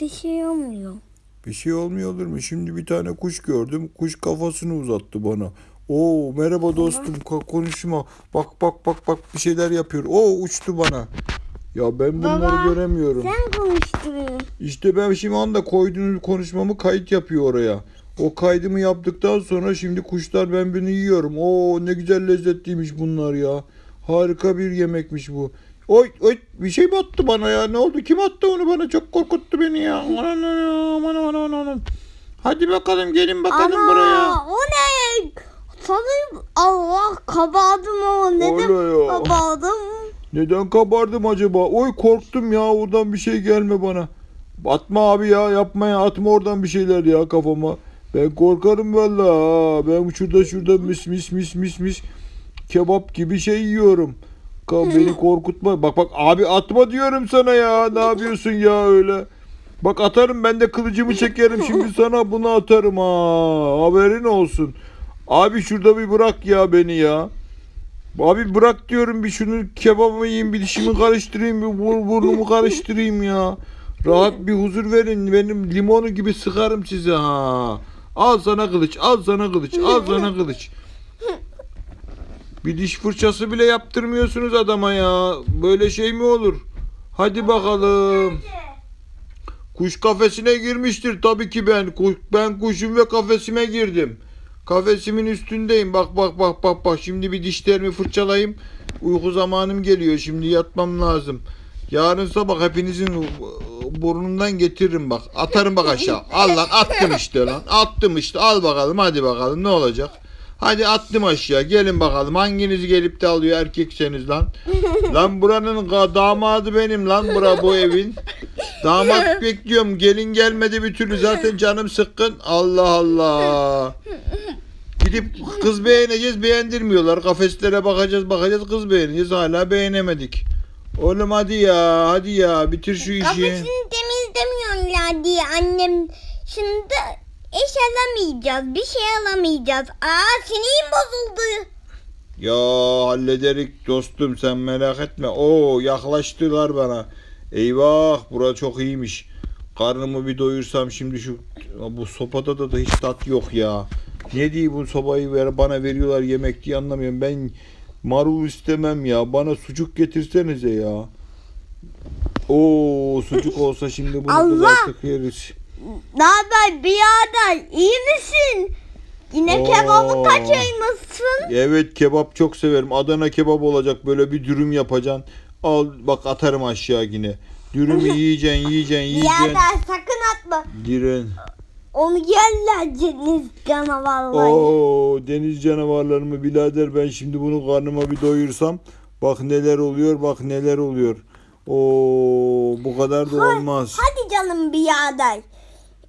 Bir şey olmuyor. Bir şey olmuyor olur mu? Şimdi bir tane kuş gördüm. Kuş kafasını uzattı bana. Oo merhaba dostum Ka- konuşma. Bak bak bak bak bir şeyler yapıyor. Oo uçtu bana. Ya ben bunları Baba, göremiyorum. Sen konuştun. İşte ben şimdi anda koyduğunuz konuşmamı kayıt yapıyor oraya. O kaydımı yaptıktan sonra şimdi kuşlar ben bunu yiyorum. Oo ne güzel lezzetliymiş bunlar ya. Harika bir yemekmiş bu. Oy oy bir şey mi attı bana ya? Ne oldu? Kim attı onu bana? Çok korkuttu beni ya. Aman aman aman aman aman. Hadi bakalım gelin bakalım Ana buraya. o ne? Sanırım Allah kabardım o. Neden kabardım? Neden kabardım acaba? Oy korktum ya oradan bir şey gelme bana. Atma abi ya yapma ya atma oradan bir şeyler ya kafama. Ben korkarım valla. Ben şurada şurada mis mis mis mis mis kebap gibi şey yiyorum. Beni korkutma. Bak bak abi atma diyorum sana ya. Ne yapıyorsun ya öyle? Bak atarım ben de kılıcımı çekerim şimdi sana bunu atarım ha. Haberin olsun. Abi şurada bir bırak ya beni ya. Abi bırak diyorum bir şunu kebabımı yiyeyim bir dişimi karıştırayım bir bur- burnumu karıştırayım ya. Rahat bir huzur verin benim limonu gibi sıkarım size ha. Al sana kılıç al sana kılıç al sana kılıç. Bir diş fırçası bile yaptırmıyorsunuz adama ya. Böyle şey mi olur? Hadi bakalım. Kuş kafesine girmiştir tabii ki ben. Ben kuşum ve kafesime girdim. Kafesimin üstündeyim. Bak bak bak bak bak. Şimdi bir dişlerimi fırçalayayım. Uyku zamanım geliyor. Şimdi yatmam lazım. Yarın sabah hepinizin burnundan getiririm bak. Atarım bak aşağı. Al lan attım işte lan. Attım işte. Al bakalım hadi bakalım ne olacak. Hadi attım aşağı. Gelin bakalım. Hanginiz gelip de alıyor erkekseniz lan. lan buranın damadı benim lan bura bu evin. Damat bekliyorum. Gelin gelmedi bir türlü. Zaten canım sıkkın. Allah Allah. Gidip kız beğeneceğiz beğendirmiyorlar. Kafeslere bakacağız bakacağız kız beğeneceğiz. Hala beğenemedik. Oğlum hadi ya hadi ya bitir şu işi. Kafesini temizlemiyorlar diye annem şimdi eş alamayacağız. Bir şey alamayacağız. Aa sinirim bozuldu. Ya hallederik dostum sen merak etme. Oo yaklaştılar bana. Eyvah bura çok iyiymiş. Karnımı bir doyursam şimdi şu bu sopada da, da hiç tat yok ya. Ne diye bu sobayı ver, bana veriyorlar yemek diye anlamıyorum. Ben marul istemem ya. Bana sucuk getirsenize ya. Oo sucuk olsa şimdi bunu Allah! kızartık yeriz. Ne haber birader? İyi misin? Yine Oo. kebabı kaçırmışsın. Evet kebap çok severim. Adana kebap olacak böyle bir dürüm yapacaksın. Al bak atarım aşağı yine. Dürümü yiyeceksin yiyeceksin yiyeceksin. Birader sakın atma. Diren. Onu yerler deniz canavarları. Oo deniz canavarlarımı birader ben şimdi bunu karnıma bir doyursam bak neler oluyor bak neler oluyor. Oo bu kadar da olmaz. Hadi canım birader.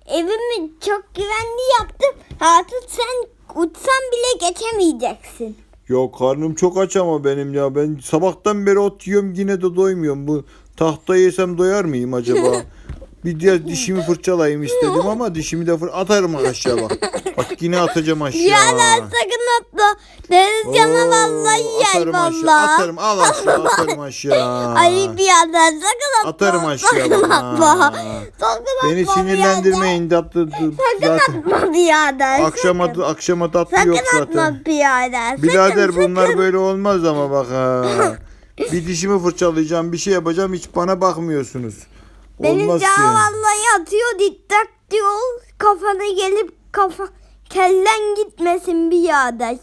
Evimi çok güvenli yaptım. Artık sen uçsan bile geçemeyeceksin. Yok karnım çok aç ama benim ya. Ben sabahtan beri ot yiyorum yine de doymuyorum. Bu tahta yesem doyar mıyım acaba? Bir diğer dişimi fırçalayayım istedim ama dişimi de fır atarım aşağı bak. Bak yine atacağım aşağı. Birader sakın atma. Deniz Oo, canavarları yer atarım aşağı. valla. Atarım al aşağı atarım aşağı. Ay birader sakın atma. Atarım aşağı Sakın bak. atma. ha. Sakın Beni atma sinirlendirmeyin tatlı. Zaten Sakın atma birader. akşama, sakın. akşama tatlı Sakın yok atma zaten. birader. Birader sakın, bunlar sakın. böyle olmaz ama bak ha. Bir dişimi fırçalayacağım, bir şey yapacağım hiç bana bakmıyorsunuz. Benim canavarla yatıyor diktak diyor. Kafana gelip kafa kellen gitmesin birader.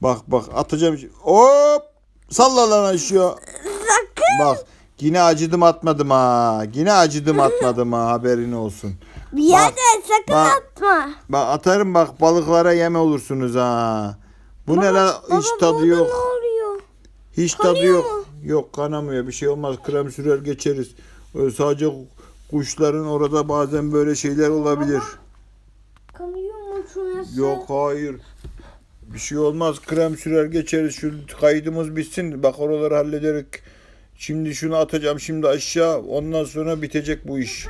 Bak bak atacağım. Hop! Salla lan aşağı. Sakın. Bak yine acıdım atmadım ha. Yine acıdım atmadım ha haberin olsun. Birader sakın bak. atma. Bak atarım bak balıklara yeme olursunuz ha. Bu ne la hiç Baba, tadı yok. Ne oluyor? Hiç tadı Kanıyor yok. mu? Yok kanamıyor bir şey olmaz. Krem sürer geçeriz. Öyle sadece kuşların orada bazen böyle şeyler olabilir. Mu şurası? Yok hayır. Bir şey olmaz. Krem sürer geçeriz. Şu kaydımız bitsin. Bak oraları hallederek. Şimdi şunu atacağım şimdi aşağı. Ondan sonra bitecek bu iş.